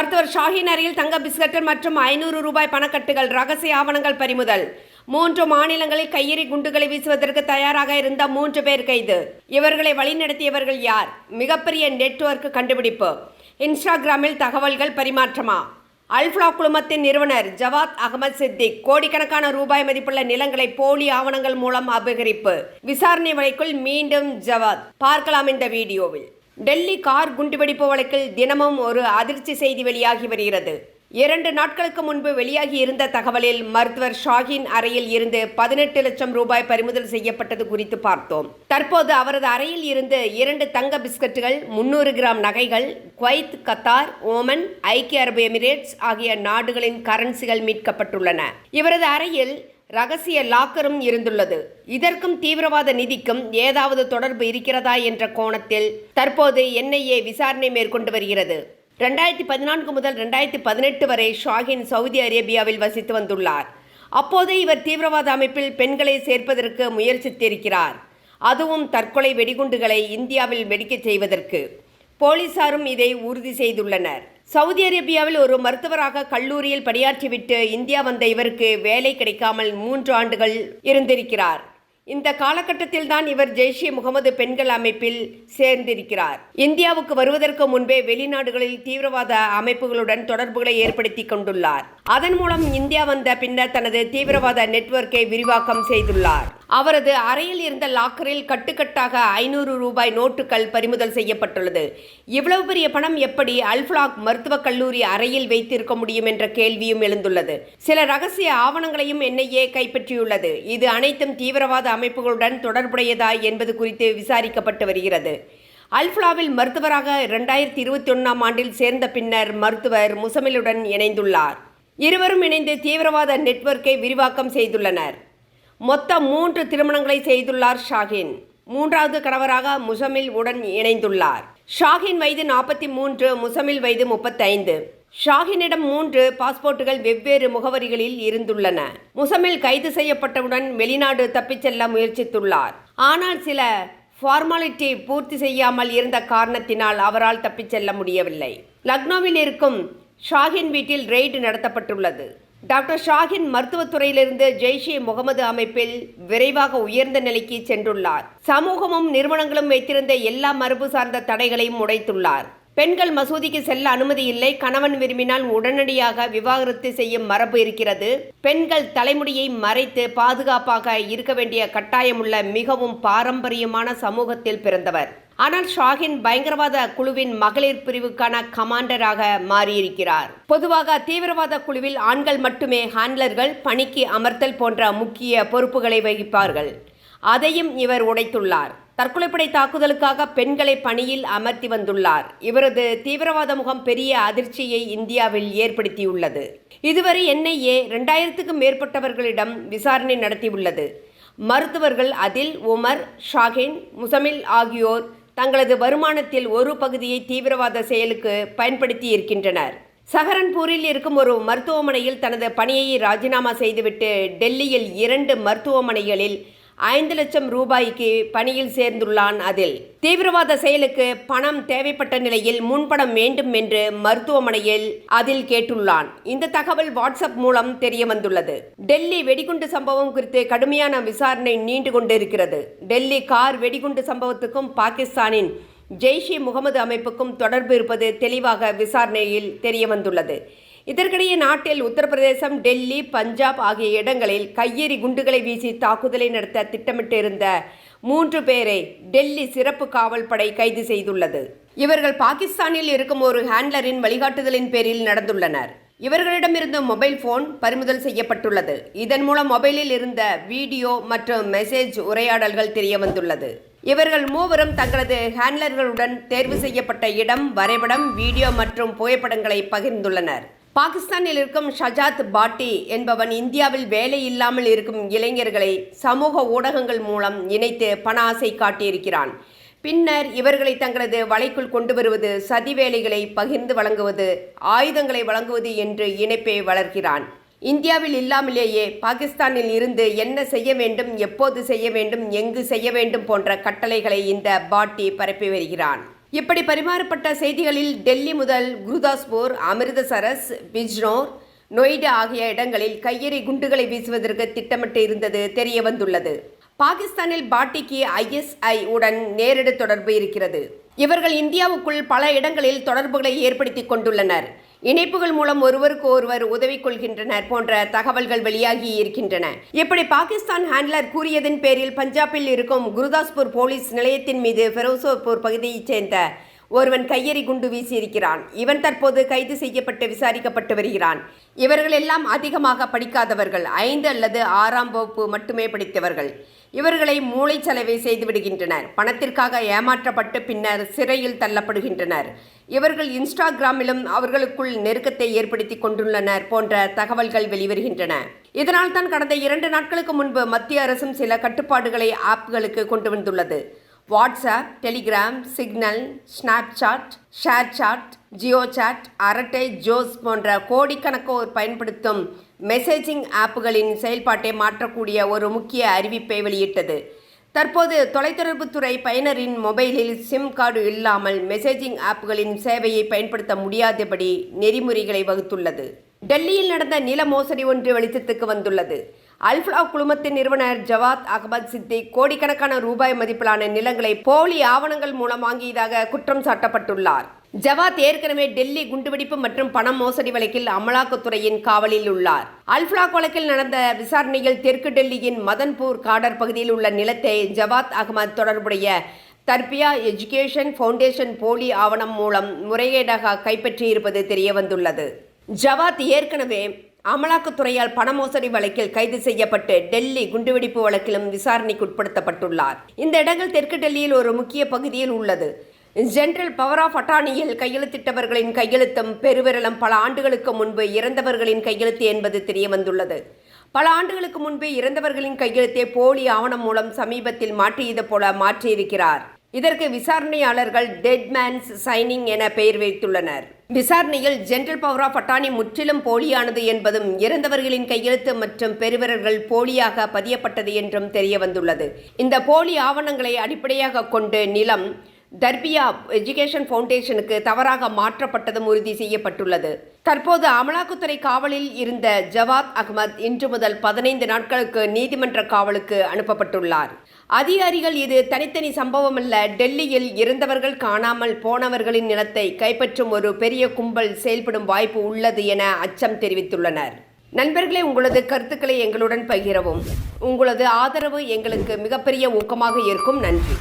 மருத்துவர் ஷாஹின் அறையில் தங்க பிஸ்கட்கள் மற்றும் ஐநூறு ரூபாய் பணக்கட்டுகள் ரகசிய ஆவணங்கள் பறிமுதல். மூன்று மாநிலங்களில் கையெறி குண்டுகளை வீசுவதற்கு தயாராக இருந்த மூன்று பேர் கைது. இவர்களை வழிநடத்தியவர்கள் யார்? மிகப்பெரிய நெட்வொர்க் கண்டுபிடிப்பு. இன்ஸ்டாகிராமில் தகவல்கள் பரிமாற்றமா? அல்ஃபா குழுமத்தின் நிறுவனர் ஜவாத் அகமது சித்திக் கோடிக்கணக்கான ரூபாய் மதிப்புள்ள நிலங்களை போலி ஆவணங்கள் மூலம் அபகரிப்பு. விசாரணை வழக்கில் மீண்டும் ஜவாத். பார்க்கலாம் இந்த வீடியோவில். டெல்லி கார் குண்டுவெடிப்பு வழக்கில் தினமும் ஒரு அதிர்ச்சி செய்தி வெளியாகி வருகிறது. இரண்டு நாட்களுக்கு முன்பு வெளியாகி இருந்த தகவலில் மருத்துவர் ஷாஹின் அறையில் இருந்து பதினெட்டு லட்சம் ரூபாய் பறிமுதல் செய்யப்பட்டது குறித்து பார்த்தோம். தற்போது அவரது அறையில் இருந்து இரண்டு தங்க பிஸ்கட்டுகள் முன்னூறு கிராம் நகைகள் குவைத் கத்தார் ஓமன் ஐக்கிய அரபு எமிரேட்ஸ் ஆகிய நாடுகளின் கரன்சிகள் மீட்கப்பட்டுள்ளன. இவரது அறையில் ரகசிய லாக்கரும் இருந்துள்ளது. இதற்கும் தீவிரவாத நிதிக்கும் ஏதாவது தொடர்பு இருக்கிறதா என்ற கோணத்தில் தற்போது என்ஐஏ விசாரணை மேற்கொண்டு வருகிறது. ரெண்டாயிரத்தி பதினான்கு முதல் ரெண்டாயிரத்தி பதினெட்டு வரை ஷாஹின் சவுதி அரேபியாவில் வசித்து வந்துள்ளார். அப்போதே இவர் தீவிரவாத அமைப்பில் பெண்களை சேர்ப்பதற்கு முயற்சித்திருக்கிறார். அதுவும் தற்கொலை வெடிகுண்டுகளை இந்தியாவில் வெடிக்கச் செய்வதற்கு. போலீசாரும் இதை உறுதி செய்துள்ளனர். சவுதி அரேபியாவில் ஒரு மருத்துவராக கல்லூரியில் பணியாற்றிவிட்டு இந்தியா வந்த இவருக்கு வேலை கிடைக்காமல் மூன்று ஆண்டுகள் இருந்திருக்கிறார். இந்த காலகட்டத்தில் தான் இவர் ஜெய்ஷே முகமது பெண்கள் அமைப்பில் சேர்ந்திருக்கிறார். இந்தியாவுக்கு வருவதற்கு முன்பே வெளிநாடுகளில் தீவிரவாத அமைப்புகளுடன் தொடர்புகளை ஏற்படுத்தி கொண்டுள்ளார். அதன் மூலம் இந்தியா வந்த பின்னர் தனது தீவிரவாத நெட்வொர்க்கை விரிவாக்கம் செய்துள்ளார். அவரது அறையில் இருந்த லாக்கரில் கட்டுக்கட்டாக ஐநூறு ரூபாய் நோட்டுகள் பறிமுதல் செய்யப்பட்டுள்ளது. இவ்வளவு பெரிய பணம் எப்படி அல்ஃப்லாக் மருத்துவக் கல்லூரி அறையில் வைத்திருக்க முடியும் என்ற கேள்வியும் எழுந்துள்ளது. சில ரகசிய ஆவணங்களையும் என்ஐஏ கைப்பற்றியுள்ளது. இது அனைத்தும் தீவிரவாத அமைப்புகளுடன் தொடர்புடையதா என்பது குறித்து விசாரிக்கப்பட்டு வருகிறது. அல்ஃபிளாவில் மருத்துவராக இரண்டாயிரத்தி இருபத்தி ஒன்றாம் ஆண்டில் சேர்ந்த பின்னர் மருத்துவர் முசமிலுடன் இணைந்துள்ளார். இருவரும் இணைந்து தீவிரவாத நெட்வொர்க்கை விரிவாக்கம் செய்துள்ளனர். மொத்தம் மூன்று திருமணங்களை செய்துள்ளார் ஷாஹின் மூன்றாவது கணவராக முசமில் உடன் இணைந்துள்ளார். ஷாஹின் வயது நாற்பத்தி மூன்று முசமில் வயது முப்பத்தைந்து. ஷாஹினிடம் மூன்று பாஸ்போர்ட்டுகள் வெவ்வேறு முகவரிகளில் இருந்துள்ளன. முசமில் கைது செய்யப்பட்டவுடன் வெளிநாடு தப்பிச் செல்ல முயற்சித்துள்ளார். ஆனால் சில ஃபார்மாலிட்டி பூர்த்தி செய்யாமல் இருந்த காரணத்தினால் அவரால் தப்பிச் செல்ல முடியவில்லை. லக்னோவில் இருக்கும் ஷாஹின் வீட்டில் ரெய்டு நடத்தப்பட்டுள்ளது. டாக்டர் ஷாஹின் மருத்துவத்துறையிலிருந்து ஜெய்ஷே முகமது அமைப்பில் விரைவாக உயர்ந்த நிலைக்கு சென்றுள்ளார். சமூகமும் நிறுவனங்களும் வைத்திருந்த எல்லா மரபு சார்ந்த தடைகளையும் உடைத்துள்ளார். பெண்கள் மசூதிக்கு செல்ல அனுமதி இல்லை. கணவன் விரும்பினால் உடனடியாக விவாகரத்து செய்யும் மரபு இருக்கிறது. பெண்கள் தலைமுடியை மறைத்து பாதுகாப்பாக இருக்க வேண்டிய கட்டாயமுள்ள மிகவும் பாரம்பரியமான சமூகத்தில் பிறந்தவர். ஆனால் ஷாஹின் பயங்கரவாத குழுவின் மகளிர் பிரிவுக்கான கமாண்டராக மாறியிருக்கிறார். பொதுவாக தீவிரவாத குழுவில் ஆண்கள் மட்டுமே ஹேண்ட்லர்கள் பணிக்கு அமர்த்தல் போன்ற முக்கிய பொறுப்புகளை வகிப்பார்கள். அதையும் இவர் உடைத்துள்ளார். தற்கொலைப்படை தாக்குதலுக்காக பெண்களை பணியில் அமர்த்தி வந்துள்ளார். இவரது தீவிரவாத முகம் பெரிய அதிர்ச்சியை இந்தியாவில் ஏற்படுத்தியுள்ளது. இதுவரை என்ஐஏ இரண்டாயிரத்துக்கும் மேற்பட்டவர்களிடம் விசாரணை நடத்தியுள்ளது. மருத்துவர்கள் அதில் உமர் ஷாஹின் முசமில் ஆகியோர் தங்களது வருமானத்தில் ஒரு பகுதியை தீவிரவாத செயலுக்கு பயன்படுத்தி இருக்கின்றனர் சஹரன்பூரில் இருக்கும் ஒரு மருத்துவமனையில் தனது பணியை ராஜினாமா செய்துவிட்டு டெல்லியில் இரண்டு மருத்துவமனைகளில் ஐந்து லட்சம் ரூபாய்க்கு பணியில் சேர்ந்துள்ளான் அதில். தீவிரவாத செயலுக்கு பணம் தேவைப்பட்ட நிலையில் முன்பணம் வேண்டும் என்று மருத்துவமனையில் அதில் கேட்டுள்ளான். இந்த தகவல் வாட்ஸ்அப் மூலம் தெரிய வந்துள்ளது டெல்லி வெடிகுண்டு சம்பவம் குறித்து கடுமையான விசாரணை நீண்டு கொண்டிருக்கிறது. டெல்லி கார் வெடிகுண்டு சம்பவத்துக்கும் பாகிஸ்தானின் ஜெய்ஷே முகமது அமைப்புக்கும் தொடர்பு இருப்பது தெளிவாக விசாரணையில் தெரிய வந்துள்ளது இதற்கிடையே நாட்டில் உத்தரப்பிரதேசம் டெல்லி பஞ்சாப் ஆகிய இடங்களில் கையெறி குண்டுகளை வீசி தாக்குதலை நடத்த திட்டமிட்டிருந்த மூன்று பேரை டெல்லி சிறப்பு காவல் படை கைது செய்துள்ளது. இவர்கள் பாகிஸ்தானில் இருக்கும் ஒரு ஹேண்ட்லரின் வழிகாட்டுதலின் பேரில் நடந்துள்ளனர். இவர்களிடமிருந்து மொபைல் போன் பறிமுதல் செய்யப்பட்டுள்ளது. இதன் மூலம் மொபைலில் இருந்த வீடியோ மற்றும் மெசேஜ் உரையாடல்கள் தெரிய வந்துள்ளது இவர்கள் மூவரும் தங்களது ஹேண்ட்லர்களுடன் தேர்வு செய்யப்பட்ட இடம் வரைபடம் வீடியோ மற்றும் புகைப்படங்களை பகிர்ந்துள்ளனர். பாகிஸ்தானில் இருக்கும் ஷஜாத் பாட்டி என்பவன் இந்தியாவில் வேலை இல்லாமல் இருக்கும் இளைஞர்களை சமூக ஊடகங்கள் மூலம் இணைத்து பண ஆசை காட்டியிருக்கிறான். பின்னர் இவர்களை தங்களது வலைக்குள் கொண்டு வருவது சதி வேலைகளை பகிர்ந்து வழங்குவது ஆயுதங்களை வழங்குவது என்று இணைப்பை வளர்க்கிறான். இந்தியாவில் இல்லாமலேயே பாகிஸ்தானில் இருந்து என்ன செய்ய வேண்டும் எப்போது செய்ய வேண்டும் எங்கு செய்ய வேண்டும் போன்ற கட்டளைகளை இந்த பாட்டி பரப்பி வருகிறான். இப்படி பரிமாறப்பட்ட செய்திகளில் டெல்லி முதல் குருதாஸ்பூர் அமிர்தசரஸ் பிஜ்னோர் நொய்டா ஆகிய இடங்களில் கையெறி குண்டுகளை வீசுவதற்கு திட்டமிட்டு இருந்தது தெரிய வந்துள்ளது. பாகிஸ்தானில் பாட்டிக்கு ஐஎஸ்ஐ உடன் நேரடி தொடர்பு இருக்கிறது. இவர்கள் இந்தியாவுக்குள் பல இடங்களில் தொடர்புகளை ஏற்படுத்திக் கொண்டுள்ளனர். இணைப்புகள் மூலம் ஒருவருக்கு ஒருவர் உதவி கொள்கின்றனர் போன்ற தகவல்கள் வெளியாகி இருக்கின்றன. இப்படி பாகிஸ்தான் ஹேண்ட்லர் கூறியதன் பேரில் பஞ்சாபில் இருக்கும் குருதாஸ்பூர் போலீஸ் நிலையத்தின் மீது ஃபெரோசோப்பூர் பகுதியைச் சேர்ந்த ஒருவன் கையெறி குண்டு வீசியிருக்கிறான். இவன் தற்போது கைது செய்யப்பட்டு விசாரிக்கப்பட்டு வருகிறான். இவர்கள் எல்லாம் அதிகமாக படிக்காதவர்கள். ஐந்து அல்லது ஆறாம் வகுப்பு மட்டுமே படித்தவர்கள். இவர்களை மூளைச்சலவை செய்து விடுகின்றனர். பணத்திற்காக ஏமாற்றப்பட்டு பின்னர் சிறையில் தள்ளப்படுகின்றனர். இவர்கள் இன்ஸ்டாகிராமிலும் அவர்களுக்குள் நெருக்கத்தை ஏற்படுத்தி கொண்டுள்ளனர் போன்ற தகவல்கள் வெளிவருகின்றன. இதனால் தான் கடந்த இரண்டு நாட்களுக்கு முன்பு மத்திய அரசும் சில கட்டுப்பாடுகளை ஆப்களுக்கு கொண்டு வந்துள்ளது. WhatsApp Telegram Signal Snapchat ShareChat JioChat Arattai Josh போன்ற கோடிக்கணக்கோர் பயன்படுத்தும் மெசேஜிங் ஆப்புகளின் செயல்பாட்டை மாற்றக்கூடிய ஒரு முக்கிய அறிவிப்பை வெளியிட்டது. தற்போது தொலைத்தொடர்புத்துறை பயனரின் மொபைலில் சிம் கார்டு இல்லாமல் மெசேஜிங் ஆப்புகளின் சேவையை பயன்படுத்த முடியாதபடி நெறிமுறைகளை வகுத்துள்ளது. டெல்லியில் நடந்த நில மோசடி ஒன்று வெளிச்சத்துக்கு வந்துள்ளது. அல்ஃபா குழுமத்தின் நிறுவனர் ஜவாத் அகமது சித்திக் கோடிக்கணக்கான ரூபாய் மதிப்பிலான நிலங்களை போலி ஆவணங்கள் மூலம் வாங்கியதாக குற்றம் சாட்டப்பட்டுள்ளார். ஜவாத் ஏற்கனவே டெல்லி குண்டுவெடிப்பு மற்றும் பண மோசடி வழக்கில் அமலாக்கத்துறையின் காவலில் உள்ளார். அல்ஃபா வழக்கில் நடந்த விசாரணையில் தெற்கு டெல்லியின் மதன்பூர் காடர் பகுதியில் உள்ள நிலத்தை ஜவாத் அகமது தொடர்புடைய தர்பியா எஜுகேஷன் ஃபவுண்டேஷன் போலி ஆவணம் மூலம் முறைகேடாக கைப்பற்றியிருப்பது தெரியவந்துள்ளது. ஜவாத் ஏற்கனவே அமலாக்கத்துறையால் பண மோசடி வழக்கில் கைது செய்யப்பட்டு டெல்லி குண்டுவெடிப்பு வழக்கிலும் விசாரணைக்கு உட்படுத்தப்பட்டுள்ளார். இந்த இடங்கள் தெற்கு டெல்லியில் ஒரு முக்கிய பகுதியில் உள்ளது. ஜெனரல் பவர் ஆஃப் அட்டானியில் கையெழுத்திட்டவர்களின் கையெழுத்தும் பெருவிரலும் பல ஆண்டுகளுக்கு முன்பு இறந்தவர்களின் கையெழுத்து என்பது தெரிய வந்துள்ளது பல ஆண்டுகளுக்கு முன்பு இறந்தவர்களின் கையெழுத்தை போலி ஆவணம் மூலம் சமீபத்தில் மாற்றியது போல மாற்றியிருக்கிறார். இதற்கு விசாரணையாளர்கள் டெட் மேன்ஸ் சைனிங் என பெயர் வைத்துள்ளனர். விசாரணையில் ஜென்ரல் பவர் ஆஃப் அட்டானி முற்றிலும் போலியானது என்பதும் இறந்தவர்களின் கையெழுத்து மற்றும் பெருவரர்கள் போலியாக பதியப்பட்டது என்றும் தெரிய வந்துள்ளது இந்த போலி ஆவணங்களை அடிப்படையாக கொண்டு நிலம் தர்பியா எஜுகேஷன் ஃபவுண்டேஷனுக்கு தவறாக மாற்றப்பட்டதும் உறுதி செய்யப்பட்டுள்ளது. தற்போது அமலாக்கத்துறை காவலில் இருந்த ஜவாத் அகமது இன்று முதல் பதினைந்து நாட்களுக்கு நீதிமன்ற காவலுக்கு அனுப்பப்பட்டுள்ளார். அதிகாரிகள் இது தனித்தனி சம்பவம் அல்ல டெல்லியில் இறந்தவர்கள் காணாமல் போனவர்களின் நிலத்தை கைப்பற்றும் ஒரு பெரிய கும்பல் செயல்படும் வாய்ப்பு உள்ளது என அச்சம் தெரிவித்துள்ளனர். நண்பர்களே உங்களது கருத்துக்களை எங்களுடன் பகிரவும். உங்களது ஆதரவு எங்களுக்கு மிகப்பெரிய ஊக்கமாக இருக்கும். நன்றி.